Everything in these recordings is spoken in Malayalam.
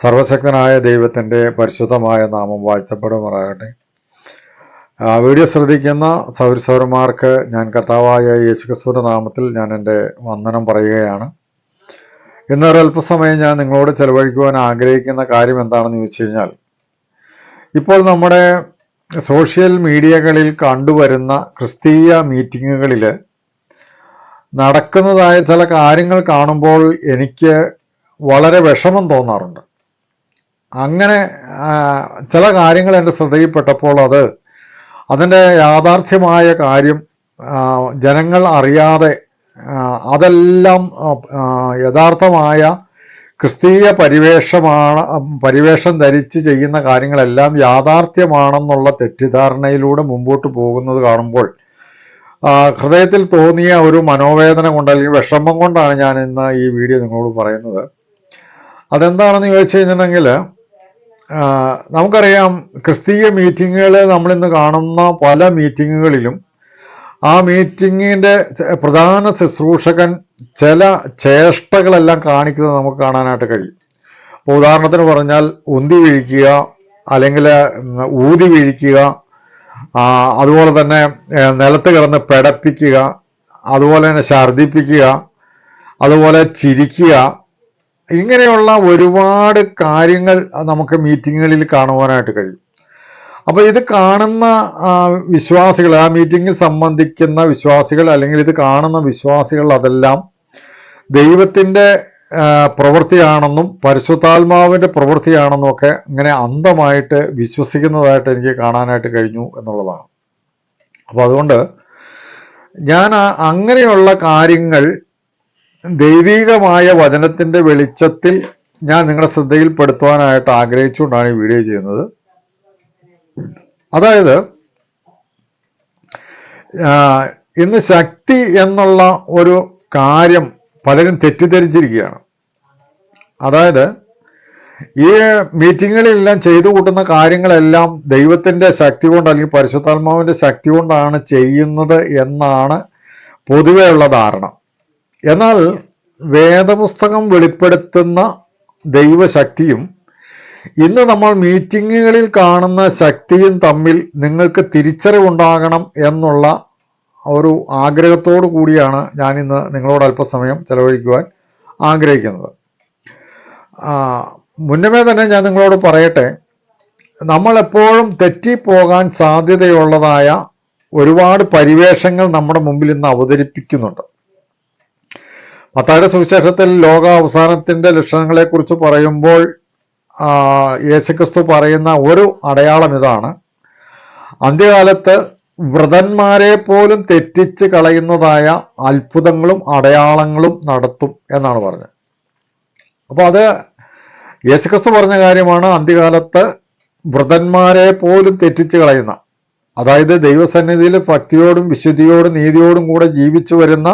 സർവശക്തനായ ദൈവത്തിന്റെ പരിശുദ്ധമായ നാമം വാഴ്ത്തപ്പെടുമാറാകട്ടെ. വീഡിയോ ശ്രദ്ധിക്കുന്ന സൗരസൗരന്മാർക്ക് ഞാൻ കർത്താവായ യേശുക്രിസ്തുവിന്റെ നാമത്തിൽ ഞാൻ എന്റെ വന്ദനം പറയുകയാണ്. ഇന്നൊരു അല്പസമയം ഞാൻ നിങ്ങളോട് ചെലവഴിക്കുവാൻ ആഗ്രഹിക്കുന്ന കാര്യം എന്താണെന്ന് ചോദിച്ചു കഴിഞ്ഞാൽ ഇപ്പോൾ നമ്മുടെ സോഷ്യൽ മീഡിയകളിൽ കണ്ടുവരുന്ന ക്രിസ്തീയ മീറ്റിങ്ങുകളിൽ നടക്കുന്നതായ ചില കാര്യങ്ങൾ കാണുമ്പോൾ എനിക്ക് വളരെ വിഷമം തോന്നാറുണ്ട്. അങ്ങനെ ചില കാര്യങ്ങൾ എന്റെ ശ്രദ്ധയിൽപ്പെട്ടപ്പോൾ അത് അതിന്റെ യാഥാർത്ഥ്യമായ കാര്യം ജനങ്ങൾ അറിയാതെ അതെല്ലാം യഥാർത്ഥമായ ക്രിസ്തീയ പരിവേഷമാണ് പരിവേഷം ധരിച്ച് ചെയ്യുന്ന കാര്യങ്ങളെല്ലാം യാഥാർത്ഥ്യമാണെന്നുള്ള തെറ്റിദ്ധാരണയിലൂടെ മുമ്പോട്ട് പോകുന്നത് കാണുമ്പോൾ ഹൃദയത്തിൽ തോന്നിയ ഒരു മനോവേദന കൊണ്ട് അല്ലെങ്കിൽ വിഷമം കൊണ്ടാണ് ഞാൻ ഇന്ന് ഈ വീഡിയോ നിങ്ങളോട് പറയുന്നത്. അതെന്താണെന്ന് ചോദിച്ചു കഴിഞ്ഞിട്ടുണ്ടെങ്കിൽ നമുക്കറിയാം ക്രിസ്തീയ മീറ്റിങ്ങുകൾ നമ്മളിന്ന് കാണുന്ന പല മീറ്റിങ്ങുകളിലും ആ മീറ്റിങ്ങിന്റെ പ്രധാന ശുശ്രൂഷകൻ ചില ചേഷ്ടകളെല്ലാം കാണിക്കുന്നത് നമുക്ക് കാണാനായിട്ട് കഴിയും. അപ്പോൾ ഉദാഹരണത്തിന് പറഞ്ഞാൽ ഉന്തി വീഴിക്കുക അല്ലെങ്കിൽ ഊതി വീഴിക്കുക അതുപോലെ തന്നെ നിലത്ത് കിടന്ന് പെടപ്പിക്കുക അതുപോലെ തന്നെ ഛർദിപ്പിക്കുക അതുപോലെ ചിരിക്കുക ഇങ്ങനെയുള്ള ഒരുപാട് കാര്യങ്ങൾ നമുക്ക് മീറ്റിങ്ങുകളിൽ കാണുവാനായിട്ട് കഴിയും. അപ്പോൾ ഇത് കാണുന്ന വിശ്വാസികൾ ആ മീറ്റിങ്ങിൽ സംബന്ധിക്കുന്ന വിശ്വാസികൾ അല്ലെങ്കിൽ ഇത് കാണുന്ന വിശ്വാസികൾ അതെല്ലാം ദൈവത്തിന്റെ പ്രവൃത്തിയാണെന്നും പരിശുദ്ധാത്മാവിന്റെ പ്രവൃത്തിയാണെന്നും ഒക്കെ ഇങ്ങനെ അന്ധമായിട്ട് വിശ്വസിക്കുന്നതായിട്ട് എനിക്ക് കാണാനായിട്ട് കഴിഞ്ഞു എന്നുള്ളതാണ്. അപ്പോൾ അതുകൊണ്ട് ഞാൻ അങ്ങനെയുള്ള കാര്യങ്ങൾ ദൈവികമായ വചനത്തിന്റെ വെളിച്ചത്തിൽ ഞാൻ നിങ്ങളുടെ ശ്രദ്ധയിൽപ്പെടുത്തുവാനായിട്ട് ആഗ്രഹിച്ചുകൊണ്ടാണ് ഈ വീഡിയോ ചെയ്യുന്നത്. അതായത് ഇന്ന് ശക്തി എന്നുള്ള ഒരു കാര്യം പലരും തെറ്റിദ്ധരിച്ചിരിക്കുകയാണ്. അതായത് ഈ മീറ്റിങ്ങുകളിലെല്ലാം ചെയ്തു കൂട്ടുന്ന കാര്യങ്ങളെല്ലാം ദൈവത്തിന്റെ ശക്തി കൊണ്ട് അല്ലെങ്കിൽ പരിശുദ്ധാത്മാവിന്റെ ശക്തി കൊണ്ടാണ് ചെയ്യുന്നത് എന്നാണ് പൊതുവെയുള്ള ധാരണ. എന്നാൽ വേദപുസ്തകം വെളിപ്പെടുത്തുന്ന ദൈവശക്തിയും ഇന്ന് നമ്മൾ മീറ്റിങ്ങുകളിൽ കാണുന്ന ശക്തിയും തമ്മിൽ നിങ്ങൾക്ക് തിരിച്ചറിവുണ്ടാകണം എന്നുള്ള ഒരു ആഗ്രഹത്തോടു കൂടിയാണ് ഞാനിന്ന് നിങ്ങളോട് അല്പസമയം ചെലവഴിക്കുവാൻ ആഗ്രഹിക്കുന്നത്. മുന്നമേ തന്നെ ഞാൻ നിങ്ങളോട് പറയട്ടെ നമ്മളെപ്പോഴും തെറ്റിപ്പോകാൻ സാധ്യതയുള്ളതായ ഒരുപാട് പരിവേഷങ്ങൾ നമ്മുടെ മുമ്പിൽ ഇന്ന് അവതരിപ്പിക്കുന്നുണ്ട്. മത്തായുടെ സുവിശേഷത്തിൽ ലോക അവസാനത്തിന്റെ ലക്ഷണങ്ങളെക്കുറിച്ച് പറയുമ്പോൾ യേശുക്രിസ്തു പറയുന്ന ഒരു അടയാളം ഇതാണ്. അന്ത്യകാലത്ത് വ്രതന്മാരെ പോലും തെറ്റിച്ച് കളയുന്നതായ അത്ഭുതങ്ങളും അടയാളങ്ങളും നടത്തും എന്നാണ് പറഞ്ഞത്. അപ്പോൾ അത് യേശുക്രിസ്തു പറഞ്ഞ കാര്യമാണ് അന്ത്യകാലത്ത് വ്രതന്മാരെ പോലും തെറ്റിച്ച് കളയുന്ന അതായത് ദൈവസന്നിധിയിൽ ഭക്തിയോടും വിശുദ്ധിയോടും നീതിയോടും കൂടെ ജീവിച്ചു വരുന്ന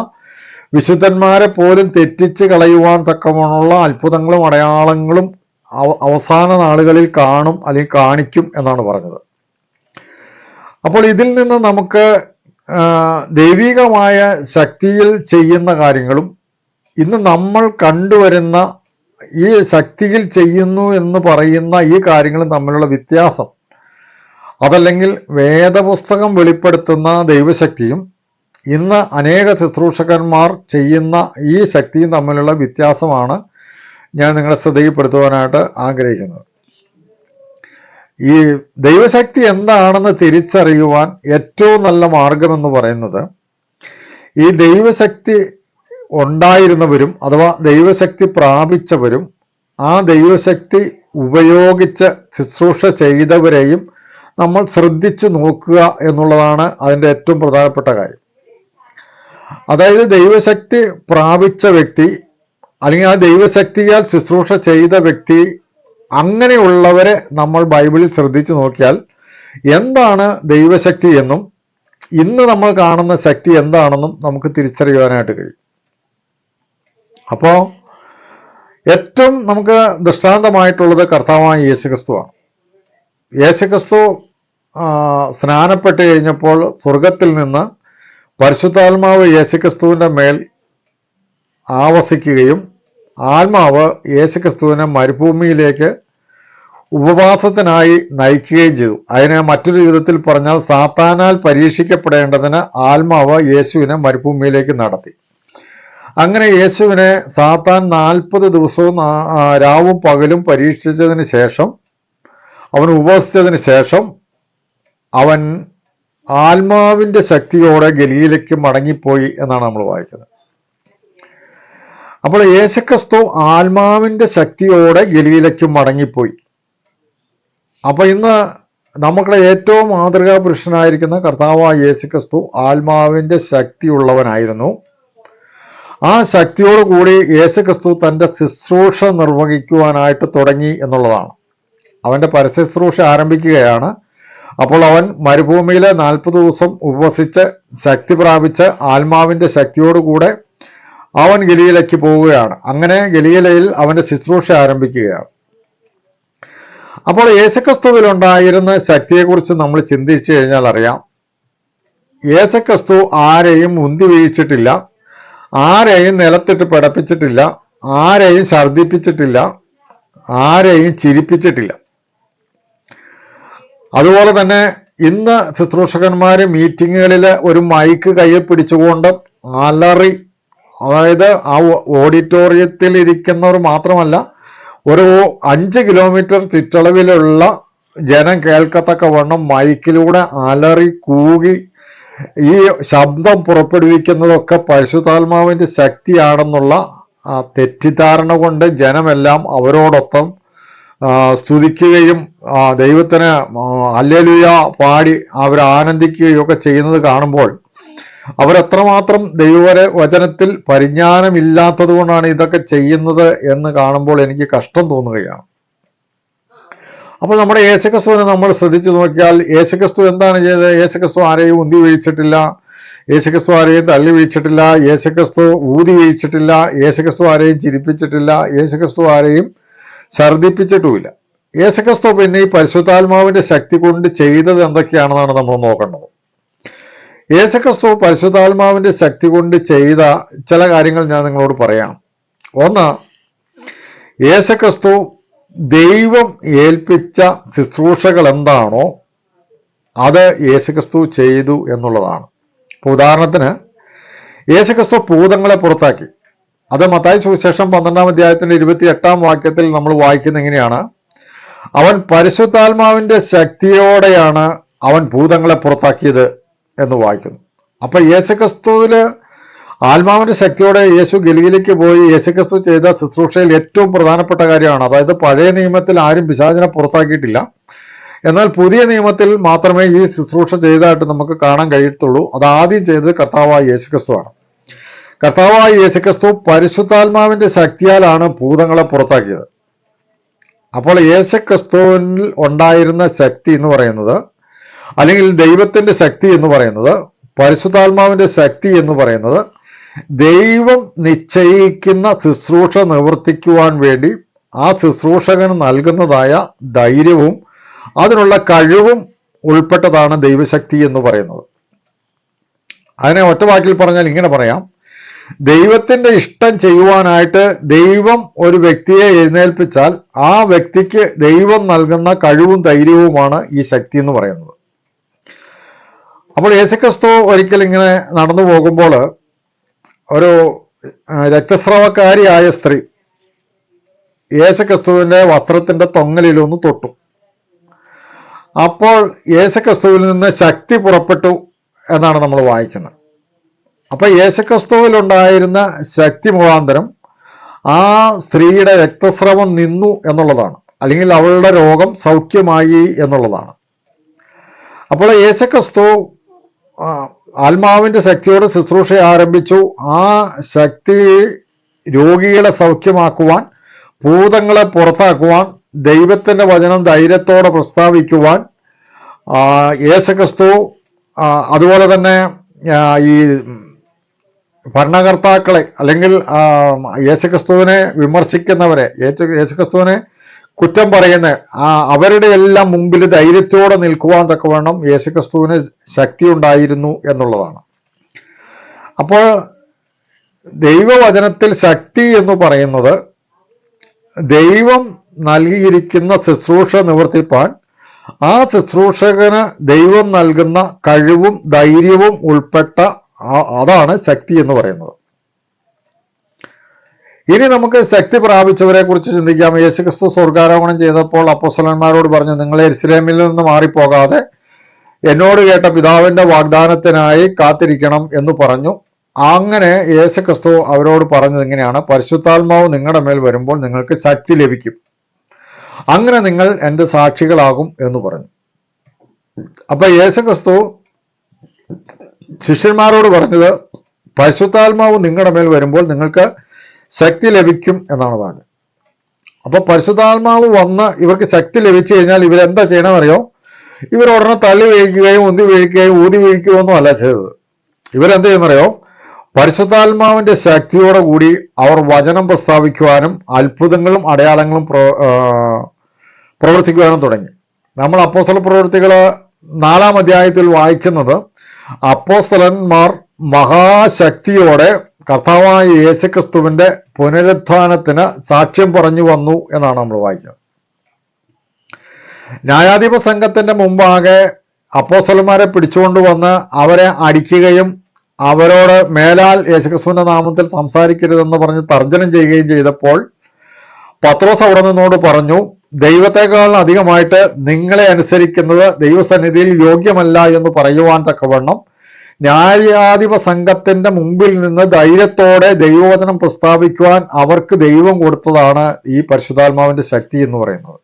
വിശുദ്ധന്മാരെ പോലും തെറ്റിച്ച് കളയുവാൻ തക്കമുള്ള അത്ഭുതങ്ങളും അടയാളങ്ങളും അവ- അവസാന നാളുകളിൽ കാണും അല്ലെങ്കിൽ കാണിക്കും എന്നാണ് പറഞ്ഞത്. അപ്പോൾ ഇതിൽ നിന്ന് നമുക്ക് ദൈവികമായ ശക്തിയിൽ ചെയ്യുന്ന കാര്യങ്ങളും ഇന്ന് നമ്മൾ കണ്ടുവരുന്ന ഈ ശക്തിയിൽ ചെയ്യുന്നു എന്ന് പറയുന്ന ഈ കാര്യങ്ങളും തമ്മിലുള്ള വ്യത്യാസം അതല്ലെങ്കിൽ വേദപുസ്തകം വെളിപ്പെടുത്തുന്ന ദൈവശക്തിയും ഇന്ന് അനേക ശുശ്രൂഷകന്മാർ ചെയ്യുന്ന ഈ ശക്തിയും തമ്മിലുള്ള വ്യത്യാസമാണ് ഞാൻ നിങ്ങളെ ശ്രദ്ധയിൽപ്പെടുത്തുവാനായിട്ട് ആഗ്രഹിക്കുന്നത്. ഈ ദൈവശക്തി എന്താണെന്ന് തിരിച്ചറിയുവാൻ ഏറ്റവും നല്ല മാർഗമെന്ന് പറയുന്നത് ഈ ദൈവശക്തി ഉണ്ടായിരുന്നവരും അഥവാ ദൈവശക്തി പ്രാപിച്ചവരും ആ ദൈവശക്തി ഉപയോഗിച്ച് ശുശ്രൂഷ ചെയ്തവരെയും നമ്മൾ ശ്രദ്ധിച്ചു നോക്കുക എന്നുള്ളതാണ് അതിന്റെ ഏറ്റവും പ്രധാനപ്പെട്ട കാര്യം. അതായത് ദൈവശക്തി പ്രാപിച്ച വ്യക്തി അല്ലെങ്കിൽ ആ ദൈവശക്തിയാൽ ശുശ്രൂഷ ചെയ്ത വ്യക്തി അങ്ങനെയുള്ളവരെ നമ്മൾ ബൈബിളിൽ ശ്രദ്ധിച്ചു നോക്കിയാൽ എന്താണ് ദൈവശക്തി എന്നും ഇന്ന് നമ്മൾ കാണുന്ന ശക്തി എന്താണെന്നും നമുക്ക് തിരിച്ചറിയുവാനായിട്ട് കഴിയും. അപ്പോൾ ഏറ്റവും നമുക്ക് ദൃഷ്ടാന്തമായിട്ടുള്ളത് കർത്താവായ യേശുക്രിസ്തുവാണ്. യേശുക്രിസ്തു സ്നാനപ്പെട്ട് കഴിഞ്ഞപ്പോൾ സ്വർഗത്തിൽ നിന്ന് പരിശുദ്ധാത്മാവ് യേശുക്രിസ്തുവിന്റെ മേൽ ആവസിക്കുകയും ആത്മാവ് യേശുക്രിസ്തുവിനെ മരുഭൂമിയിലേക്ക് ഉപവാസത്തിനായി നയിക്കുകയും ചെയ്തു. അതിനെ മറ്റൊരു വിധത്തിൽ പറഞ്ഞാൽ സാത്താനാൽ പരീക്ഷിക്കപ്പെടേണ്ടതിന് ആത്മാവ് യേശുവിനെ മരുഭൂമിയിലേക്ക് നടത്തി. അങ്ങനെ യേശുവിനെ സാത്താൻ നാൽപ്പത് ദിവസവും രാവും പകലും പരീക്ഷിച്ചതിന് ശേഷം അവൻ ഉപവസിച്ചതിന് ശേഷം അവൻ ആത്മാവിന്റെ ശക്തിയോടെ ഗലിയിലേക്ക് മടങ്ങിപ്പോയി എന്നാണ് നമ്മൾ വായിക്കുന്നത്. അപ്പോൾ യേശുക്രിസ്തു ആത്മാവിന്റെ ശക്തിയോടെ ഗലിയിലേക്ക് മടങ്ങിപ്പോയി. അപ്പൊ ഇന്ന് നമ്മുടെ ഏറ്റവും മാതൃകാ പുരുഷനായിരിക്കുന്ന കർത്താവായ യേശുക്രിസ്തു ആത്മാവിന്റെ ശക്തിയുള്ളവനായിരുന്നു. ആ ശക്തിയോടുകൂടി യേശുക്രിസ്തു തന്റെ ശുശ്രൂഷ നിർവഹിക്കുവാനായിട്ട് തുടങ്ങി എന്നുള്ളതാണ്. അവന്റെ പരശുശ്രൂഷ ആരംഭിക്കുകയാണ്. അപ്പോൾ അവൻ മരുഭൂമിയിൽ നാൽപ്പത് ദിവസം ഉപവസിച്ച് ശക്തി പ്രാപിച്ച് ആത്മാവിന്റെ ശക്തിയോടുകൂടെ അവൻ ഗലീലയ്ക്ക് പോവുകയാണ്. അങ്ങനെ ഗലീലയിൽ അവന്റെ ശുശ്രൂഷ ആരംഭിക്കുകയാണ്. അപ്പോൾ യേശുക്രിസ്തുവിൽ ഉണ്ടായിരുന്ന ശക്തിയെക്കുറിച്ച് നമ്മൾ ചിന്തിച്ചു കഴിഞ്ഞാൽ അറിയാം. യേശുക്രിസ്തു ആരെയും മുന്തി വീഴ്ചിട്ടില്ല ആരെയും നിലത്തിട്ട് പിടപ്പിച്ചിട്ടില്ല ആരെയും ഛർദിപ്പിച്ചിട്ടില്ല ആരെയും ചിരിപ്പിച്ചിട്ടില്ല. അതുപോലെ തന്നെ ഇന്ന് ശുശ്രൂഷകന്മാർ മീറ്റിങ്ങുകളിൽ ഒരു മൈക്ക് കയ്യിൽ പിടിച്ചുകൊണ്ട് അലറി അതായത് ആ ഓഡിറ്റോറിയത്തിൽ ഇരിക്കുന്നവർ മാത്രമല്ല ഒരു അഞ്ച് കിലോമീറ്റർ ചുറ്റളവിലുള്ള ജനം കേൾക്കത്തക്ക വണ്ണം മൈക്കിലൂടെ അലറി കൂകി ഈ ശബ്ദം പുറപ്പെടുവിക്കുന്നതൊക്കെ പരിശുദ്ധാത്മാവിന്റെ ശക്തിയാണെന്നുള്ള തെറ്റിദ്ധാരണ കൊണ്ട് ജനമെല്ലാം അവരോടൊപ്പം സ്തുതിക്കുകയും ദൈവത്തിന് അല്ലേലുയ പാടി അവർ ആനന്ദിക്കുകയും ഒക്കെ ചെയ്യുന്നത് കാണുമ്പോൾ അവരെത്രമാത്രം ദൈവവര വചനത്തിൽ പരിജ്ഞാനമില്ലാത്തത് കൊണ്ടാണ് ഇതൊക്കെ ചെയ്യുന്നത് എന്ന് കാണുമ്പോൾ എനിക്ക് കഷ്ടം തോന്നുകയാണ്. അപ്പോൾ നമ്മുടെ യേശുക്രിസ്തുവിനെ നമ്മൾ ശ്രദ്ധിച്ചു നോക്കിയാൽ യേശുക്രിസ്തു എന്താണ് ചെയ്തത്? യേശുക്രിസ്തു ആരെയും ഉന്തി വീഴ്ചിട്ടില്ല യേശുക്രിസ്തു ആരെയും തള്ളി വീഴ്ചിട്ടില്ല യേശുക്രിസ്തു ഊതി വീഴ്ചിട്ടില്ല യേശുക്രിസ്തു ആരെയും ചിരിപ്പിച്ചിട്ടില്ല. യേശുക്രിസ്തു ആരെയും ഛർദിപ്പിച്ചിട്ടുമില്ല യേശുക്രിസ്തു പിന്നെ ഈ പരിശുദ്ധാത്മാവിന്റെ ശക്തി കൊണ്ട് ചെയ്തത് എന്തൊക്കെയാണെന്നാണ് നമ്മൾ നോക്കേണ്ടത്. യേശുക്രിസ്തു പരിശുദ്ധാത്മാവിന്റെ ശക്തി കൊണ്ട് ചെയ്ത ചില കാര്യങ്ങൾ ഞാൻ നിങ്ങളോട് പറയാം ഒന്ന് യേശുക്രിസ്തു ദൈവം ഏൽപ്പിച്ച ശുശ്രൂഷകൾ എന്താണോ അത് യേശുക്രിസ്തു ചെയ്തു എന്നുള്ളതാണ്. ഉദാഹരണത്തിന് യേശുക്രിസ്തു ഭൂതങ്ങളെ പുറത്താക്കി. അത് മത്തായ സുവിശേഷം പന്ത്രണ്ടാം അധ്യായത്തിന്റെ ഇരുപത്തി എട്ടാം വാക്യത്തിൽ നമ്മൾ വായിക്കുന്ന എങ്ങനെയാണ് അവൻ പരിശുദ്ധാത്മാവിന്റെ ശക്തിയോടെയാണ് അവൻ ഭൂതങ്ങളെ പുറത്താക്കിയത് എന്ന് വായിക്കുന്നു. അപ്പൊ യേശുക്രിസ്തുവിൽ ആത്മാവിന്റെ ശക്തിയോടെ യേശു ഗലിയിലേക്ക് പോയി യേശുക്രിസ്തു ചെയ്ത ശുശ്രൂഷയിൽ ഏറ്റവും പ്രധാനപ്പെട്ട കാര്യമാണ്. അതായത് പഴയ നിയമത്തിൽ ആരും പിശാചനെ പുറത്താക്കിയിട്ടില്ല. എന്നാൽ പുതിയ നിയമത്തിൽ മാത്രമേ ഈ ശുശ്രൂഷ ചെയ്തതായിട്ട് നമുക്ക് കാണാൻ കഴിയത്തുള്ളൂ. അത് ആദ്യം ചെയ്തത് കർത്താവായ യേശുക്രിസ്തുവാണ്. കർത്താവായ യേശുക്രിസ്തു പരിശുദ്ധാത്മാവിന്റെ ശക്തിയാലാണ് ഭൂതങ്ങളെ പുറത്താക്കിയത്. അപ്പോൾ യേശുക്രിസ്തുവിൽ ഉണ്ടായിരുന്ന ശക്തി എന്ന് പറയുന്നത് അല്ലെങ്കിൽ ദൈവത്തിന്റെ ശക്തി എന്ന് പറയുന്നത് പരിശുദ്ധാത്മാവിന്റെ ശക്തി എന്ന് പറയുന്നത് ദൈവം നിശ്ചയിക്കുന്ന ശുശ്രൂഷ നിവർത്തിക്കുവാൻ വേണ്ടി ആ ശുശ്രൂഷകന് നൽകുന്നതായ ധൈര്യവും അതിനുള്ള കഴിവും ഉൾപ്പെട്ടതാണ് ദൈവശക്തി എന്ന് പറയുന്നത്. അതിനെ ഒറ്റ വാക്കിൽ പറഞ്ഞാൽ ഇങ്ങനെ പറയാം. ദൈവത്തിന്റെ ഇഷ്ടം ചെയ്യുവാനായിട്ട് ദൈവം ഒരു വ്യക്തിയെ എഴുന്നേൽപ്പിച്ചാൽ ആ വ്യക്തിക്ക് ദൈവം നൽകുന്ന കഴിവും ധൈര്യവുമാണ് ഈ ശക്തി എന്ന് പറയുന്നത്. അപ്പോൾ യേശുക്രിസ്തു ഒരിക്കൽ ഇങ്ങനെ നടന്നു പോകുമ്പോൾ ഒരു രക്തസ്രവക്കാരിയായ സ്ത്രീ യേശുക്രിസ്തുവിന്റെ വസ്ത്രത്തിന്റെ തൊങ്ങലിലൊന്ന് തൊട്ടു. അപ്പോൾ യേശുക്രിസ്തുവിൽ നിന്ന് ശക്തി പുറപ്പെട്ടു എന്നാണ് നമ്മൾ വായിക്കുന്നത്. അപ്പൊ യേശുക്രിസ്തുവിലുണ്ടായിരുന്ന ശക്തി മുഖാന്തരം ആ സ്ത്രീയുടെ രക്തസ്രവം നിന്നു എന്നുള്ളതാണ്. അല്ലെങ്കിൽ അവളുടെ രോഗം സൗഖ്യമായി എന്നുള്ളതാണ്. അപ്പോൾ യേശുക്രിസ്തു ആ, ആത്മാവിന്റെ ശക്തിയോട് ശുശ്രൂഷ ആരംഭിച്ചു. ആ ശക്തി രോഗികളെ സൗഖ്യമാക്കുവാൻ ഭൂതങ്ങളെ പുറത്താക്കുവാൻ ദൈവത്തിന്റെ വചനം ധൈര്യത്തോടെ പ്രസ്താവിക്കുവാൻ യേശുക്രിസ്തു അതുപോലെ തന്നെ ഈ ഭരണകർത്താക്കളെ അല്ലെങ്കിൽ യേശുക്രിസ്തുവിനെ വിമർശിക്കുന്നവരെ യേശു യേശുക്രിസ്തുവിനെ കുറ്റം പറയുന്ന അവരുടെ എല്ലാം മുമ്പിൽ ധൈര്യത്തോടെ നിൽക്കുവാൻ തക്കവണ്ണം യേശുക്രിസ്തുവിന് ശക്തി ഉണ്ടായിരുന്നു എന്നുള്ളതാണ്. അപ്പോൾ ദൈവവചനത്തിൽ ശക്തി എന്ന് പറയുന്നത് ദൈവം നൽകിയിരിക്കുന്ന ശുശ്രൂഷ നിവർത്തിപ്പാൻ ആ ശുശ്രൂഷകന് ദൈവം നൽകുന്ന കഴിവും ധൈര്യവും ഉൾപ്പെട്ട അതാണ് ശക്തി എന്ന് പറയുന്നത്. ഇനി നമുക്ക് ശക്തി പ്രാപിച്ചവരെ കുറിച്ച് ചിന്തിക്കാം. യേശുക്രിസ്തു സ്വർഗാരോഹണം ചെയ്തപ്പോൾ അപ്പോസ്തലന്മാരോട് പറഞ്ഞു നിങ്ങൾ എരുസലേമിൽ നിന്ന് മാറിപ്പോകാതെ എന്നോട് കേട്ട പിതാവിന്റെ വാഗ്ദാനത്തിനായി കാത്തിരിക്കണം എന്ന് പറഞ്ഞു. അങ്ങനെ യേശുക്രിസ്തു അവരോട് പറഞ്ഞത് ഇങ്ങനെയാണ് പരിശുദ്ധാത്മാവ് നിങ്ങളുടെ മേൽ വരുമ്പോൾ നിങ്ങൾക്ക് ശക്തി ലഭിക്കും. അങ്ങനെ നിങ്ങൾ എന്റെ സാക്ഷികളാകും എന്ന് പറഞ്ഞു. അപ്പൊ യേശുക്രിസ്തു ശിഷ്യന്മാരോട് പറഞ്ഞത് പരിശുദ്ധാത്മാവ് നിങ്ങളുടെ മേൽ വരുമ്പോൾ നിങ്ങൾക്ക് ശക്തി ലഭിക്കും എന്നാണ് പറഞ്ഞത്. അപ്പൊ പരിശുദ്ധാത്മാവ് വന്ന് ഇവർക്ക് ശക്തി ലഭിച്ചു കഴിഞ്ഞാൽ ഇവരെന്താ ചെയ്യണമെന്നറിയോ ഇവർ ഉടനെ തള്ളി വീഴിക്കുകയും ഉന്തി വീഴിക്കുകയും ഊതി വീഴിക്കുകയോ ഒന്നും അല്ല ചെയ്തത്. ഇവരെന്ത് ചെയ്യുന്നറിയോ? പരിശുദ്ധാത്മാവിന്റെ ശക്തിയോടെ കൂടി അവർ വചനം പ്രസ്താവിക്കുവാനും അത്ഭുതങ്ങളും അടയാളങ്ങളും പ്രവർത്തിക്കുവാനും തുടങ്ങി. നമ്മൾ അപ്പോസ്തല പ്രവൃത്തികൾ നാലാം അധ്യായത്തിൽ വായിക്കുന്നത് അപ്പോസ്തലന്മാർ മഹാശക്തിയോടെ കർത്താവായ യേശുക്രിസ്തുവിന്റെ പുനരുത്ഥാനത്തിന് സാക്ഷ്യം പറഞ്ഞു വന്നു എന്നാണ് നമ്മൾ വായിക്കുന്നത്. ന്യായാധിപ സംഘത്തിന്റെ മുമ്പാകെ അപ്പോസ്തലന്മാരെ പിടിച്ചുകൊണ്ടുവന്ന് അവരെ അടിക്കുകയും അവരോട് മേലാൽ യേശുക്രിസ്തുവിന്റെ നാമത്തിൽ സംസാരിക്കരുതെന്ന് പറഞ്ഞ് തർജനം ചെയ്യുകയും ചെയ്തപ്പോൾ പത്രോസ് അവിടെ നിന്നോട് പറഞ്ഞു ദൈവത്തെക്കാൾ അധികമായിട്ട് നിങ്ങളെ അനുസരിക്കുന്നത് ദൈവസന്നിധിയിൽ യോഗ്യമല്ല എന്ന് പറയുവാൻ തക്കവണ്ണം ന്യായാധിപ സംഘത്തിന്റെ മുമ്പിൽ നിന്ന് ധൈര്യത്തോടെ ദൈവവചനം പ്രസ്താവിക്കുവാൻ അവർക്ക് ദൈവം കൊടുത്തതാണ് ഈ പരിശുദ്ധാത്മാവിന്റെ ശക്തി എന്ന് പറയുന്നത്.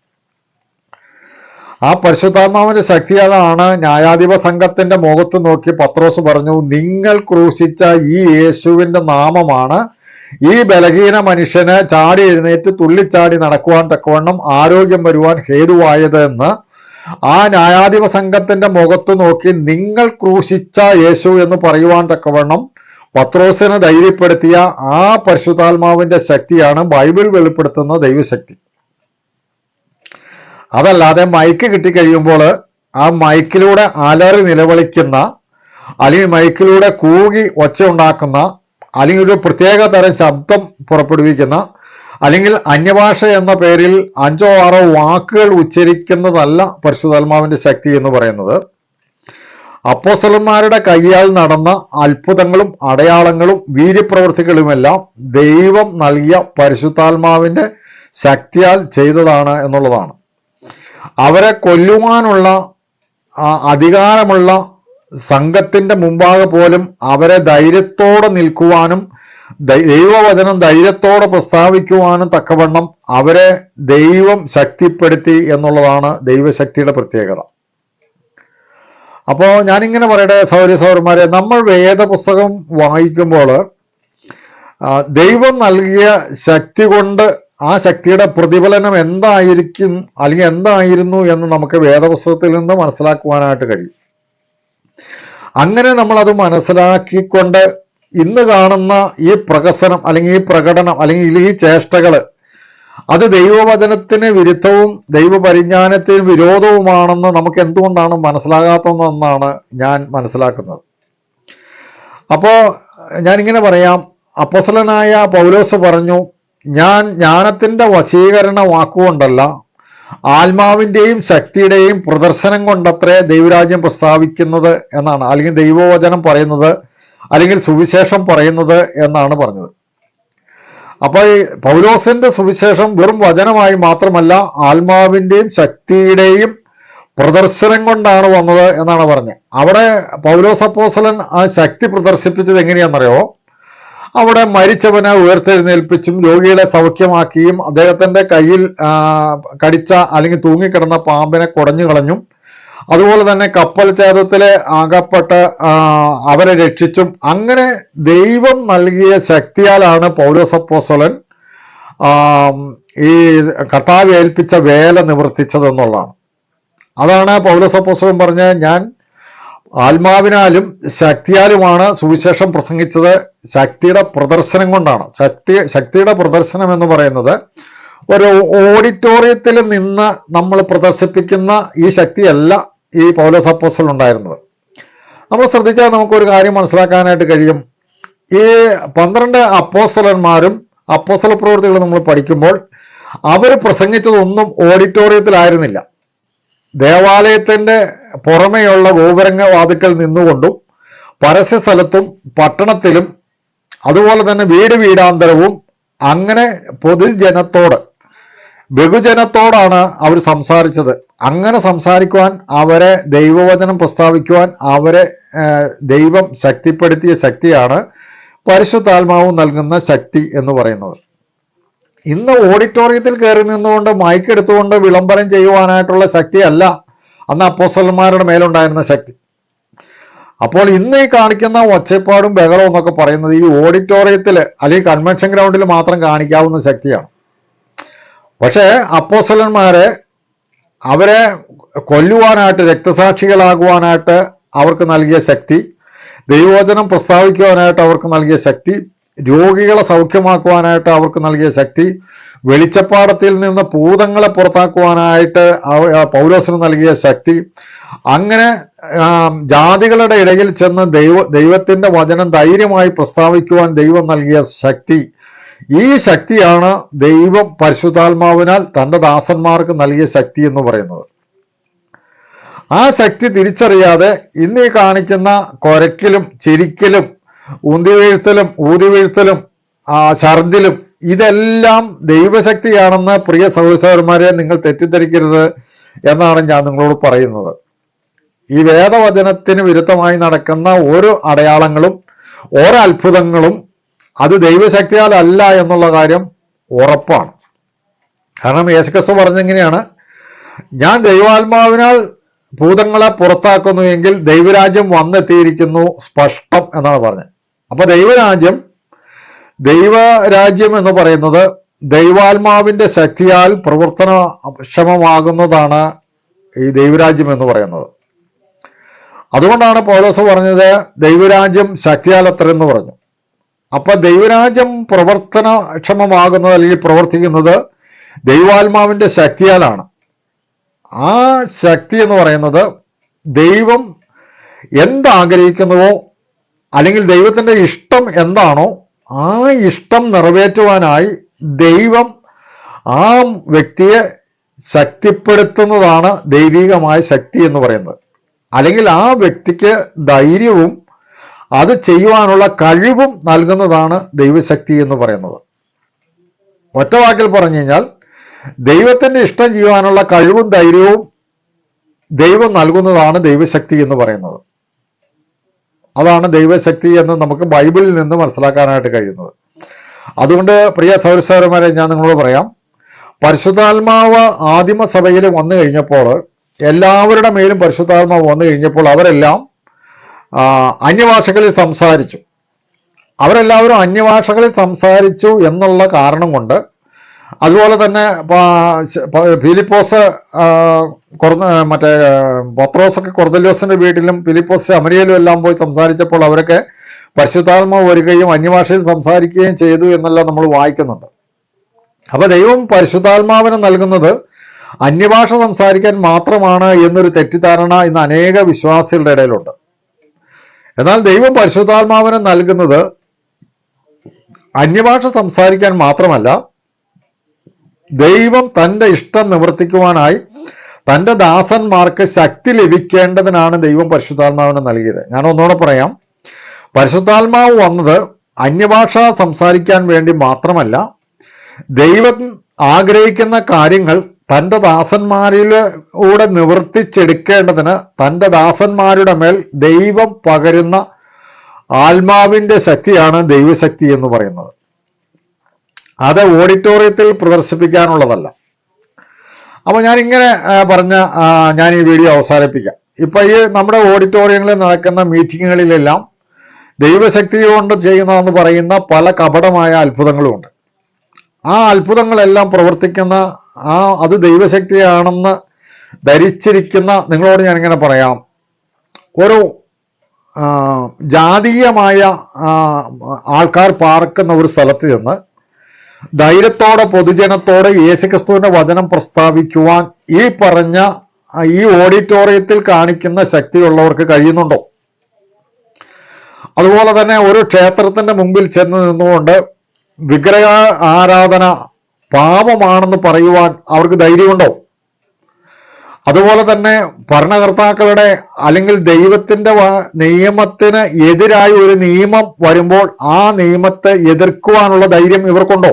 ആ പരിശുദ്ധാത്മാവിന്റെ ശക്തിയാണ് ന്യായാധിപ സംഘത്തിന്റെ മുഖത്ത് നോക്കി പത്രോസ് പറഞ്ഞു നിങ്ങൾ ക്രൂശിച്ച ഈ യേശുവിന്റെ നാമമാണ് ഈ ബലഹീന മനുഷ്യന് ചാടി എഴുന്നേറ്റ് തുള്ളിച്ചാടി നടക്കുവാൻ തക്കവണ്ണം ആരോഗ്യം വരുവാൻ ഹേതുവായത് എന്ന് ആ ന്യായാധിപ സംഘത്തിന്റെ മുഖത്ത് നോക്കി നിങ്ങൾ ക്രൂശിച്ച യേശു എന്ന് പറയുവാൻ തക്കവണ്ണം പത്രോസിനെ ധൈര്യപ്പെടുത്തിയ ആ പരിശുദ്ധാത്മാവിന്റെ ശക്തിയാണ് ബൈബിൾ വെളിപ്പെടുത്തുന്ന ദൈവശക്തി. അതല്ലാതെ മൈക്ക് കിട്ടിക്കഴിയുമ്പോൾ ആ മൈക്കിലൂടെ അലറി നിലവിളിക്കുന്ന അല്ലെങ്കിൽ മൈക്കിലൂടെ കൂകി ഒച്ച ഉണ്ടാക്കുന്ന അല്ലെങ്കിൽ ഒരു പ്രത്യേക തരം ശബ്ദം പുറപ്പെടുവിക്കുന്ന അല്ലെങ്കിൽ അന്യഭാഷ എന്ന പേരിൽ അഞ്ചോ ആറോ വാക്കുകൾ ഉച്ചരിക്കുന്നതല്ല പരിശുദ്ധാത്മാവിന്റെ ശക്തി എന്ന് പറയുന്നത്. അപ്പോസ്തലന്മാരുടെ കയ്യാൽ നടന്ന അത്ഭുതങ്ങളും അടയാളങ്ങളും വീര്യപ്രവൃത്തികളുമെല്ലാം ദൈവം നൽകിയ പരിശുദ്ധാത്മാവിന്റെ ശക്തിയാൽ ചെയ്തതാണ് എന്നുള്ളതാണ്. അവരെ കൊല്ലുവാനുള്ള അധികാരമുള്ള സംഘത്തിന്റെ മുമ്പാകെ പോലും അവരെ ധൈര്യത്തോടെ നിൽക്കുവാനും ദൈവവചനം ധൈര്യത്തോടെ പ്രസ്താവിക്കുവാനും തക്കവണ്ണം അവരെ ദൈവം ശക്തിപ്പെടുത്തി എന്നുള്ളതാണ് ദൈവശക്തിയുടെ പ്രത്യേകത. അപ്പോൾ ഞാനിങ്ങനെ പറയട്ടെ സൗര്യ സൗരന്മാരെ നമ്മൾ വേദപുസ്തകം വായിക്കുമ്പോൾ ദൈവം നൽകിയ ശക്തി കൊണ്ട് ആ ശക്തിയുടെ പ്രതിഫലനം എന്തായിരിക്കും അല്ലെങ്കിൽ എന്തായിരുന്നു എന്ന് നമുക്ക് വേദപുസ്തകത്തിൽ നിന്ന് മനസ്സിലാക്കുവാനായിട്ട് കഴിയും. അങ്ങനെ നമ്മൾ അത് മനസ്സിലാക്കിക്കൊണ്ട് ഇന്ന് കാണുന്ന ഈ പ്രകസനം അല്ലെങ്കിൽ ഈ പ്രകടനം അല്ലെങ്കിൽ ഈ ചേഷ്ടകൾ അത് ദൈവവചനത്തിന് വിരുദ്ധവും ദൈവപരിജ്ഞാനത്തിന് വിരോധവുമാണെന്ന് നമുക്ക് എന്തുകൊണ്ടാണ് മനസ്സിലാകാത്തതെന്നാണ് ഞാൻ മനസ്സിലാക്കുന്നത്. അപ്പോ ഞാനിങ്ങനെ പറയാം. അപ്പസലനായ പൗലോസ് പറഞ്ഞു ഞാൻ ജ്ഞാനത്തിന്റെ വശീകരണ വാക്കുകൊണ്ടല്ല ആത്മാവിന്റെയും ശക്തിയുടെയും പ്രദർശനം കൊണ്ടത്രേ ദൈവരാജ്യം പ്രസ്താവിക്കുന്നത് എന്നാണ്. അല്ലെങ്കിൽ ദൈവവചനം പറയുന്നത് അല്ലെങ്കിൽ സുവിശേഷം പറയുന്നത് എന്നാണ് പറഞ്ഞത്. അപ്പോൾ ഈ പൗലോസിന്റെ സുവിശേഷം വെറും വചനമായി മാത്രമല്ല ആത്മാവിന്റെയും ശക്തിയുടെയും പ്രദർശനം കൊണ്ടാണ് വന്നത് എന്നാണ് പറഞ്ഞത്. അവിടെ പൗലോസപ്പോസലൻ ആ ശക്തി പ്രദർശിപ്പിച്ചത് എങ്ങനെയാണെന്നറിയോ അവിടെ മരിച്ചവനെ ഉയർത്തെഴുന്നേൽപ്പിച്ചും രോഗിയുടെ സൗഖ്യമാക്കിയും അദ്ദേഹത്തിന്റെ കയ്യിൽ കടിച്ച അല്ലെങ്കിൽ തൂങ്ങിക്കിടന്ന പാമ്പിനെ കുടഞ്ഞു കളഞ്ഞും അതുപോലെ തന്നെ കപ്പൽ ഛേദത്തിലെ അകപ്പെട്ട് അവരെ രക്ഷിച്ചും. അങ്ങനെ ദൈവം നൽകിയ ശക്തിയാലാണ് പൗലോസപ്പോസലൻ ഈ കർത്താവ് ഏൽപ്പിച്ച വേല നിവർത്തിച്ചതെന്നുള്ളതാണ്. അതാണ് പൗരസപ്പോസോലൻ പറഞ്ഞ ഞാൻ ആത്മാവിനാലും ശക്തിയാലുമാണ് സുവിശേഷം പ്രസംഗിച്ചത് ശക്തിയുടെ പ്രദർശനം കൊണ്ടാണ്. ശക്തി ശക്തിയുടെ പ്രദർശനം എന്ന് പറയുന്നത് ഒരു ഓഡിറ്റോറിയത്തിൽ നിന്ന് നമ്മൾ പ്രദർശിപ്പിക്കുന്ന ഈ ശക്തിയല്ല ഈ പൗലോസ് അപ്പോസ്റ്റൽ ഉണ്ടായിരുന്നത്. നമ്മൾ ശ്രദ്ധിച്ചാൽ നമുക്കൊരു കാര്യം മനസ്സിലാക്കാനായിട്ട് കഴിയും. ഈ പന്ത്രണ്ട് അപ്പോസ്തലന്മാരും അപ്പോസ്തല പ്രവൃത്തികൾ നമ്മൾ പഠിക്കുമ്പോൾ അവർ പ്രസംഗിച്ചതൊന്നും ഓഡിറ്റോറിയത്തിലായിരുന്നില്ല. ദേവാലയത്തിന്റെ പുറമെയുള്ള ഗോപുരങ്ങ വാതുക്കൽ നിന്നുകൊണ്ടും പരസ്യ സ്ഥലത്തും പട്ടണത്തിലും അതുപോലെ തന്നെ വീട് വീടാന്തരവും അങ്ങനെ പൊതുജനത്തോട് ബഹുജനത്തോടാണ് അവർ സംസാരിച്ചത്. അങ്ങനെ സംസാരിക്കുവാൻ അവരെ ദൈവവചനം പ്രസ്താവിക്കുവാൻ അവരെ ദൈവം ശക്തിപ്പെടുത്തിയ ശക്തിയാണ് പരിശുദ്ധാത്മാവ് നൽകുന്ന ശക്തി എന്ന് പറയുന്നത്. ഇന്ന് ഓഡിറ്റോറിയത്തിൽ കയറി നിന്നുകൊണ്ട് മൈക്ക് എടുത്തുകൊണ്ട് വിളംബരം ചെയ്യുവാനായിട്ടുള്ള ശക്തിയല്ല അന്ന് അപ്പോസ്റ്റലന്മാരുടെ മേലുണ്ടായിരുന്ന ശക്തി. അപ്പോൾ ഇന്ന് ഈ കാണിക്കുന്ന ഒച്ചപ്പാടും ബഹളവും എന്നൊക്കെ പറയുന്നത് ഈ ഓഡിറ്റോറിയത്തിൽ അല്ലെങ്കിൽ കൺവെൻഷൻ ഗ്രൗണ്ടിൽ മാത്രം കാണിക്കാവുന്ന ശക്തിയാണ്. പക്ഷേ അപ്പോസ്റ്റലന്മാരെ അവരെ കൊല്ലുവാനായിട്ട് രക്തസാക്ഷികളാകുവാനായിട്ട് അവർക്ക് നൽകിയ ശക്തി ദൈവോചനം പ്രസ്താവിക്കുവാനായിട്ട് അവർക്ക് നൽകിയ ശക്തി രോഗികളെ സൗഖ്യമാക്കുവാനായിട്ട് അവർക്ക് നൽകിയ ശക്തി വെളിച്ചപ്പാടത്തിൽ നിന്ന് ഭൂതങ്ങളെ പുറത്താക്കുവാനായിട്ട് പൗരോസിന് നൽകിയ ശക്തി. അങ്ങനെ ജാതികളുടെ ഇടയിൽ ചെന്ന് ദൈവ ദൈവത്തിന്റെ വചനം ധൈര്യമായി പ്രസ്താവിക്കുവാൻ ദൈവം നൽകിയ ശക്തി. ഈ ശക്തിയാണ് ദൈവം പരിശുദ്ധാത്മാവിനാൽ തന്റെ ദാസന്മാർക്ക് നൽകിയ ശക്തി എന്ന് പറയുന്നത്. ആ ശക്തി തിരിച്ചറിയാതെ ഇന്ന് കാണിക്കുന്ന കൊരക്കിലും ചിരിക്കലും ഉന്തി വീഴ്ത്തലും ഊതി വീഴ്ത്തലും ഛർദിലും ഇതെല്ലാം ദൈവശക്തിയാണെന്ന് പ്രിയ സഹോദരന്മാരെ നിങ്ങൾ തെറ്റിദ്ധരിക്കരുത് എന്നാണ് ഞാൻ നിങ്ങളോട് പറയുന്നത്. ഈ വേദവചനത്തിന് വിരുദ്ധമായി നടക്കുന്ന ഓരോ അടയാളങ്ങളും ഓരോ അത്ഭുതങ്ങളും അത് ദൈവശക്തിയാൽ അല്ല എന്നുള്ള കാര്യം ഉറപ്പാണ്. കാരണം യേശുക്രിസ്തു പറഞ്ഞെങ്ങനെയാണ് ഞാൻ ദൈവാത്മാവിനാൽ ഭൂതങ്ങളെ പുറത്താക്കുന്നു എങ്കിൽ ദൈവരാജ്യം വന്നെത്തിയിരിക്കുന്നു സ്പഷ്ടം എന്നാണ് പറഞ്ഞത്. അപ്പൊ ദൈവരാജ്യം ദൈവരാജ്യം എന്ന് പറയുന്നത് ദൈവാത്മാവിന്റെ ശക്തിയാൽ പ്രവർത്തനക്ഷമമാകുന്നതാണ് ഈ ദൈവരാജ്യം എന്ന് പറയുന്നത്. അതുകൊണ്ടാണ് പൗലോസ് പറഞ്ഞത് ദൈവരാജ്യം ശക്തിയാൽ അത്ര എന്ന് പറഞ്ഞു. അപ്പൊ ദൈവരാജ്യം പ്രവർത്തനക്ഷമമാകുന്നത് അല്ലെങ്കിൽ പ്രവർത്തിക്കുന്നത് ദൈവാത്മാവിന്റെ ശക്തിയാലാണ്. ആ ശക്തി എന്ന് പറയുന്നത് ദൈവം എന്താഗ്രഹിക്കുന്നുവോ അല്ലെങ്കിൽ ദൈവത്തിന്റെ ഇഷ്ടം എന്താണോ ആ ഇഷ്ടം നിറവേറ്റുവാനായി ദൈവം ആ വ്യക്തിയെ ശക്തിപ്പെടുത്തുന്നതാണ് ദൈവികമായ ശക്തി എന്ന് പറയുന്നത്. അല്ലെങ്കിൽ ആ വ്യക്തിക്ക് ധൈര്യവും അത് ചെയ്യുവാനുള്ള കഴിവും നൽകുന്നതാണ് ദൈവശക്തി എന്ന് പറയുന്നത്. ഒറ്റ വാക്കിൽ പറഞ്ഞു കഴിഞ്ഞാൽ ദൈവത്തിന്റെ ഇഷ്ടം ചെയ്യുവാനുള്ള കഴിവും ധൈര്യവും ദൈവം നൽകുന്നതാണ് ദൈവശക്തി എന്ന് പറയുന്നത്. അതാണ് ദൈവശക്തി എന്ന് നമുക്ക് ബൈബിളിൽ നിന്ന് മനസ്സിലാക്കാനായിട്ട് കഴിയുന്നത്. അതുകൊണ്ട് പ്രിയ സൗരസൗരന്മാരെ ഞാൻ നിങ്ങളോട് പറയാം. പരിശുദ്ധാത്മാവ് ആദിമ സഭയിൽ വന്നു കഴിഞ്ഞപ്പോൾ എല്ലാവരുടെ മേലും പരിശുദ്ധാത്മാവ് വന്നു കഴിഞ്ഞപ്പോൾ അവരെല്ലാം അന്യഭാഷകളിൽ സംസാരിച്ചു. അവരെല്ലാവരും അന്യഭാഷകളിൽ സംസാരിച്ചു എന്നുള്ള കാരണം കൊണ്ട് അതുപോലെ തന്നെ ഫിലിപ്പോസ് കുറന്ന് കൊറ- മറ്റേ പത്രോസൊക്കെ കൊർദല്യോസിന്റെ വീട്ടിലും ഫിലിപ്പോസ് അമരിയയിലും എല്ലാം പോയി സംസാരിച്ചപ്പോൾ അവരൊക്കെ പരിശുദ്ധാത്മാവ് വരികയും അന്യഭാഷയിൽ സംസാരിക്കുകയും ചെയ്തു എന്നെല്ലാം നമ്മൾ വായിക്കുന്നുണ്ട്. അപ്പൊ ദൈവം പരിശുദ്ധാത്മാവിന് നൽകുന്നത് അന്യഭാഷ സംസാരിക്കാൻ മാത്രമാണ് എന്നൊരു തെറ്റിദ്ധാരണ ഇന്ന് അനേക വിശ്വാസികളുടെ ഇടയിലുണ്ട്. എന്നാൽ ദൈവം പരിശുദ്ധാത്മാവിന് നൽകുന്നത് അന്യഭാഷ സംസാരിക്കാൻ മാത്രമല്ല ദൈവം തന്റെ ഇഷ്ടം നിവർത്തിക്കുവാനായി തന്റെ ദാസന്മാർക്ക് ശക്തി ലഭിക്കേണ്ടതിനാണ് ദൈവം പരിശുദ്ധാത്മാവിന് നൽകിയത്. ഞാൻ ഒന്നുകൂടെ പറയാം. പരിശുദ്ധാത്മാവ് വന്നത് അന്യഭാഷ സംസാരിക്കാൻ വേണ്ടി മാത്രമല്ല ദൈവം ആഗ്രഹിക്കുന്ന കാര്യങ്ങൾ തന്റെ ദാസന്മാരിലൂടെ നിവർത്തിച്ചെടുക്കേണ്ടതിന് തന്റെ ദാസന്മാരുടെ മേൽ ദൈവം പകരുന്ന ആത്മാവിന്റെ ശക്തിയാണ് ദൈവശക്തി എന്ന് പറയുന്നത്. അത് ഓഡിറ്റോറിയത്തിൽ പ്രദർശിപ്പിക്കാനുള്ളതല്ല. അപ്പോൾ ഞാനിങ്ങനെ പറഞ്ഞ ഞാൻ ഈ വീഡിയോ അവസാനിപ്പിക്കാം. ഇപ്പൊ ഈ നമ്മുടെ ഓഡിറ്റോറിയങ്ങളിൽ നടക്കുന്ന മീറ്റിങ്ങുകളിലെല്ലാം ദൈവശക്തി കൊണ്ട് ചെയ്യുന്നതെന്ന് പറയുന്ന പല കപടമായ അത്ഭുതങ്ങളുമുണ്ട്. ആ അത്ഭുതങ്ങളെല്ലാം പ്രവർത്തിക്കുന്ന ആ അത് ദൈവശക്തിയാണെന്ന് ധരിച്ചിരിക്കുന്ന നിങ്ങളോട് ഞാൻ ഇങ്ങനെ പറയാം. ഒരു ജാതീയമായ ആൾക്കാർ പാർക്കുന്ന ഒരു സ്ഥലത്ത് ചെന്ന് ധൈര്യത്തോടെ പൊതുജനത്തോടെ യേശുക്രിസ്തുവിന്റെ വചനം പ്രസ്താവിക്കുവാൻ ഈ പറഞ്ഞ ഈ ഓഡിറ്റോറിയത്തിൽ കാണിക്കുന്ന ശക്തിയുള്ളവർക്ക് കഴിയുന്നുണ്ടോ? അതുപോലെ തന്നെ ഒരു ക്ഷേത്രത്തിന്റെ മുമ്പിൽ ചെന്ന് നിന്നുകൊണ്ട് വിഗ്രഹ ആരാധന പാപമാണെന്ന് പറയുവാൻ അവർക്ക് ധൈര്യമുണ്ടോ? അതുപോലെ തന്നെ ഭരണകർത്താക്കളുടെ അല്ലെങ്കിൽ ദൈവത്തിന്റെ നിയമത്തിന് എതിരായി ഒരു നിയമം വരുമ്പോൾ ആ നിയമത്തെ എതിർക്കുവാനുള്ള ധൈര്യം ഇവർക്കുണ്ടോ?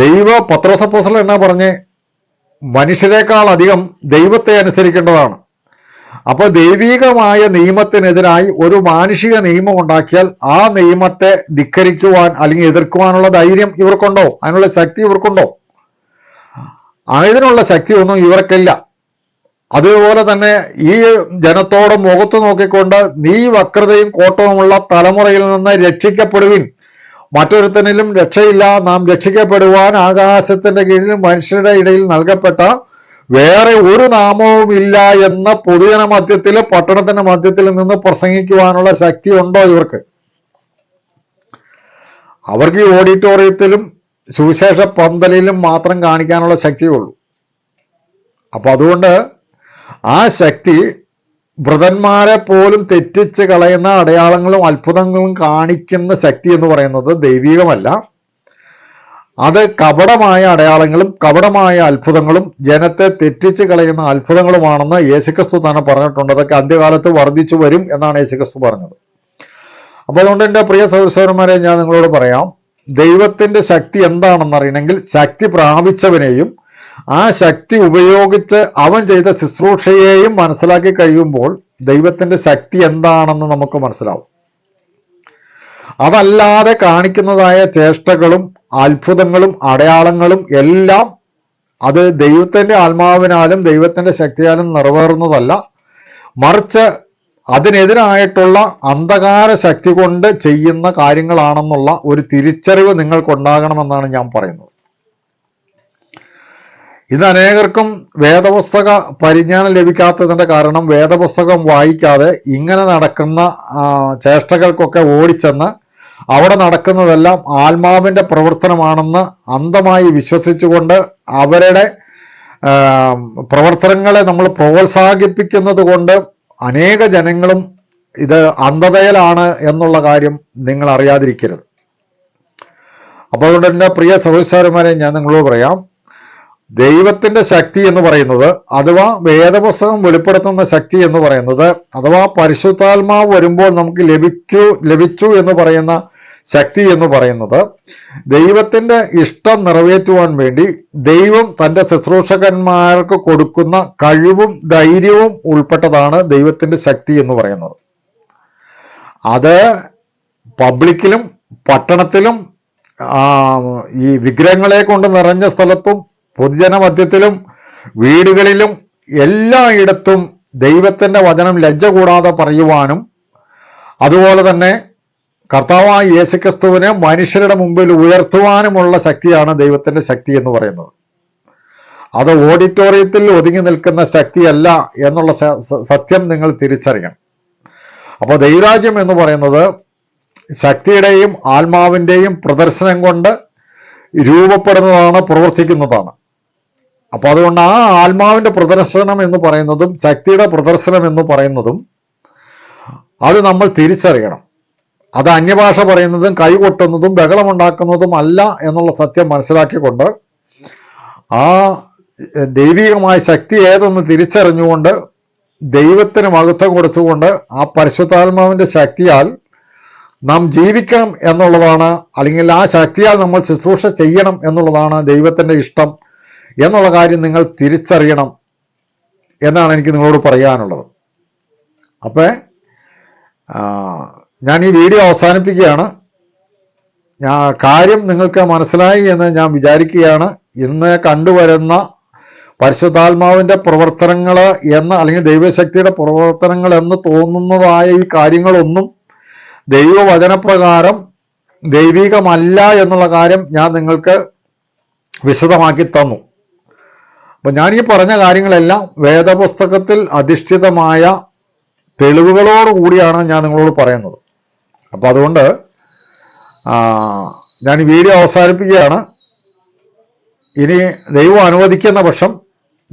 ദൈവ പത്രോസപ്പോസൽ എന്നാ പറഞ്ഞ്? മനുഷ്യരെക്കാൾ അധികം ദൈവത്തെ അനുസരിക്കേണ്ടതാണ്. അപ്പോൾ ദൈവികമായ നിയമത്തിനെതിരായി ഒരു മാനുഷിക നിയമം ഉണ്ടാക്കിയാൽ ആ നിയമത്തെ ധിക്കരിക്കുവാൻ അല്ലെങ്കിൽ എതിർക്കുവാനുള്ള ധൈര്യം ഇവർക്കുണ്ടോ? അതിനുള്ള ശക്തി ഇവർക്കുണ്ടോ? അതിനുള്ള ശക്തി ഒന്നും ഇവർക്കില്ല. അതുപോലെ തന്നെ ഈ ജനത്തോട് മുഖത്ത് നോക്കിക്കൊണ്ട് നീ വക്രതയും കോട്ടവുമുള്ള തലമുറയിൽ നിന്ന് രക്ഷിക്കപ്പെടുവിൻ. മറ്റൊരുത്തനിലും രക്ഷയില്ല. നാം രക്ഷിക്കപ്പെടുവാൻ ആകാശത്തിന്റെ കീഴിലും മനുഷ്യരുടെ ഇടയിൽ നൽകപ്പെട്ട വേറെ ഒരു നാമവും ഇല്ല എന്ന പൊതുജന മധ്യത്തിൽ പട്ടണത്തിന്റെ മധ്യത്തിൽ നിന്ന് പ്രസംഗിക്കുവാനുള്ള ശക്തി ഉണ്ടോ ഇവർക്ക്? അവർക്ക് ഈ ഓഡിറ്റോറിയത്തിലും സുവിശേഷ പന്തലിലും മാത്രം കാണിക്കാനുള്ള ശക്തിയുള്ളൂ അപ്പൊ അതുകൊണ്ട് ആ ശക്തി വൃതന്മാരെ പോലും തെറ്റിച്ച് കളയുന്ന അടയാളങ്ങളും അത്ഭുതങ്ങളും കാണിക്കുന്ന ശക്തി എന്ന് പറയുന്നത് ദൈവികമല്ല. അത് കപടമായ അടയാളങ്ങളും കപടമായ അത്ഭുതങ്ങളും ജനത്തെ തെറ്റിച്ച് കളയുന്ന അത്ഭുതങ്ങളുമാണെന്ന് യേശുക്രിസ്തു തന്നെ പറഞ്ഞിട്ടുണ്ട്. അതൊക്കെ അന്ത്യകാലത്ത് വർദ്ധിച്ചു വരും എന്നാണ് യേശുക്രിസ്തു പറഞ്ഞത്. അപ്പൊ അതുകൊണ്ട് എന്റെ പ്രിയ സഹോദരന്മാരെ ഞാൻ നിങ്ങളോട് പറയാം ദൈവത്തിന്റെ ശക്തി എന്താണെന്ന് അറിയണമെങ്കിൽ ശക്തി പ്രാപിച്ചവനെയും ആ ശക്തി ഉപയോഗിച്ച് അവൻ ചെയ്ത ശുശ്രൂഷയെയും മനസ്സിലാക്കി കഴിയുമ്പോൾ ദൈവത്തിന്റെ ശക്തി എന്താണെന്ന് നമുക്ക് മനസ്സിലാവും. അതല്ലാതെ കാണിക്കുന്നതായ ചേഷ്ടകളും അത്ഭുതങ്ങളും അടയാളങ്ങളും എല്ലാം അത് ദൈവത്തിന്റെ ആത്മാവിനാലും ദൈവത്തിന്റെ ശക്തിയാലും നിറവേറുന്നതല്ല. മറിച്ച് അതിനെതിരായിട്ടുള്ള അന്ധകാര ശക്തി കൊണ്ട് ചെയ്യുന്ന കാര്യങ്ങളാണെന്നുള്ള ഒരു തിരിച്ചറിവ് നിങ്ങൾക്കുണ്ടാകണമെന്നാണ് ഞാൻ പറയുന്നത്. ഇന്ന് അനേകർക്കും വേദപുസ്തക പരിജ്ഞാനം ലഭിക്കാത്തതിന്റെ കാരണം വേദപുസ്തകം വായിക്കാതെ ഇങ്ങനെ നടക്കുന്ന ചേഷ്ടകൾക്കൊക്കെ ഓടിച്ചെന്ന് അവിടെ നടക്കുന്നതെല്ലാം ആത്മാവിന്റെ പ്രവർത്തനമാണെന്ന് അന്ധമായി വിശ്വസിച്ചുകൊണ്ട് അവരുടെ പ്രവർത്തനങ്ങളെ നമ്മൾ പ്രോത്സാഹിപ്പിക്കുന്നത് കൊണ്ട് അനേക ജനങ്ങളും ഇത് അന്ധതയിലാണ് എന്നുള്ള കാര്യം നിങ്ങൾ അറിയാതിരിക്കരുത് അപ്പോൾ അതുകൊണ്ട് എന്റെ പ്രിയ സഹോദരന്മാരെ ഞാൻ നിങ്ങളോട് പറയാം. ദൈവത്തിന്റെ ശക്തി എന്ന് പറയുന്നത് അഥവാ വേദപുസ്തകം വെളിപ്പെടുത്തുന്ന ശക്തി എന്ന് പറയുന്നത് അഥവാ പരിശുദ്ധാത്മാവ് വരുമ്പോൾ നമുക്ക് ലഭിക്കൂ ലഭിച്ചു എന്ന് പറയുന്ന ശക്തി എന്ന് പറയുന്നത് ദൈവത്തിന്റെ ഇഷ്ടം നിറവേറ്റുവാൻ വേണ്ടി ദൈവം തന്റെ ശുശ്രൂഷകന്മാർക്ക് കൊടുക്കുന്ന കഴിവും ധൈര്യവും ഉൾപ്പെട്ടതാണ് ദൈവത്തിന്റെ ശക്തി എന്ന് പറയുന്നത്. അത് പബ്ലിക്കിലും പട്ടണത്തിലും ഈ വിഗ്രഹങ്ങളെ കൊണ്ട് നിറഞ്ഞ സ്ഥലത്തും പൊതുജന മധ്യത്തിലും വീടുകളിലും എല്ലായിടത്തും ദൈവത്തിന്റെ വചനം ലജ്ജ കൂടാതെ പറയുവാനും അതുപോലെ തന്നെ കർത്താവായ യേശുക്രിസ്തുവിനെ മനുഷ്യരുടെ മുമ്പിൽ ഉയർത്തുവാനുമുള്ള ശക്തിയാണ് ദൈവത്തിന്റെ ശക്തി എന്ന് പറയുന്നത്. അത് ഓഡിറ്റോറിയത്തിൽ ഒതുങ്ങി നിൽക്കുന്ന ശക്തിയല്ല എന്നുള്ള സത്യം നിങ്ങൾ തിരിച്ചറിയണം. അപ്പോൾ ദൈവരാജ്യം എന്ന് പറയുന്നത് ശക്തിയുടെയും ആത്മാവിന്റെയും പ്രദർശനം കൊണ്ട് രൂപപ്പെടുന്നതാണ് പ്രവർത്തിക്കുന്നതാണ്. അപ്പൊ അതുകൊണ്ട് ആ ആത്മാവിന്റെ പ്രദർശനം എന്ന് പറയുന്നതും ശക്തിയുടെ പ്രദർശനം എന്ന് പറയുന്നതും അത് നമ്മൾ തിരിച്ചറിയണം. അത് അന്യഭാഷ പറയുന്നതും കൈകൊട്ടുന്നതും ബഹളമുണ്ടാക്കുന്നതും അല്ല എന്നുള്ള സത്യം മനസ്സിലാക്കിക്കൊണ്ട് ആ ദൈവികമായ ശക്തി ഏതെന്ന് തിരിച്ചറിഞ്ഞുകൊണ്ട് ദൈവത്തിന് മഹത്വം കൊടുത്തുകൊണ്ട് ആ പരിശുദ്ധാത്മാവിന്റെ ശക്തിയാൽ നാം ജീവിക്കണം എന്നുള്ളതാണ് അല്ലെങ്കിൽ ആ ശക്തിയാൽ നമ്മൾ ശുശ്രൂഷ ചെയ്യണം എന്നുള്ളതാണ് ദൈവത്തിന്റെ ഇഷ്ടം. എന്നുള്ള കാര്യം നിങ്ങൾ തിരിച്ചറിയണം എന്നാണ് എനിക്ക് നിങ്ങളോട് പറയാനുള്ളത്. അപ്പോൾ ഞാൻ ഈ വീഡിയോ അവസാനിപ്പിക്കുകയാണ്. ഞാൻ കാര്യം നിങ്ങൾക്ക് മനസ്സിലായി എന്ന് ഞാൻ വിചാരിക്കുകയാണ്. ഇന്ന് കണ്ടുവരുന്ന പരിശുദ്ധാത്മാവിന്റെ പ്രവർത്തനങ്ങൾ എന്ന് അല്ലെങ്കിൽ ദൈവശക്തിയുടെ പ്രവർത്തനങ്ങൾ എന്ന് തോന്നുന്നതായ ഈ കാര്യങ്ങളൊന്നും ദൈവവചനപ്രകാരം ദൈവികമല്ല എന്നുള്ള കാര്യം ഞാൻ നിങ്ങൾക്ക് വിശദമാക്കി തന്നു. അപ്പൊ ഞാൻ ഈ പറഞ്ഞ കാര്യങ്ങളെല്ലാം വേദപുസ്തകത്തിൽ അധിഷ്ഠിതമായ തെളിവുകളോട് കൂടിയാണ് ഞാൻ നിങ്ങളോട് പറയുന്നത്. അപ്പൊ അതുകൊണ്ട് ഞാൻ വീഡിയോ അവസാനിപ്പിക്കുകയാണ്. ഇനി ദൈവം അനുവദിക്കുന്ന പക്ഷം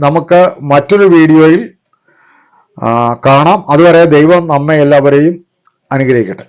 നമുക്ക് മറ്റൊരു വീഡിയോയിൽ കാണാം. അതുവരെ ദൈവം നമ്മെ എല്ലാവരെയും അനുഗ്രഹിക്കട്ടെ.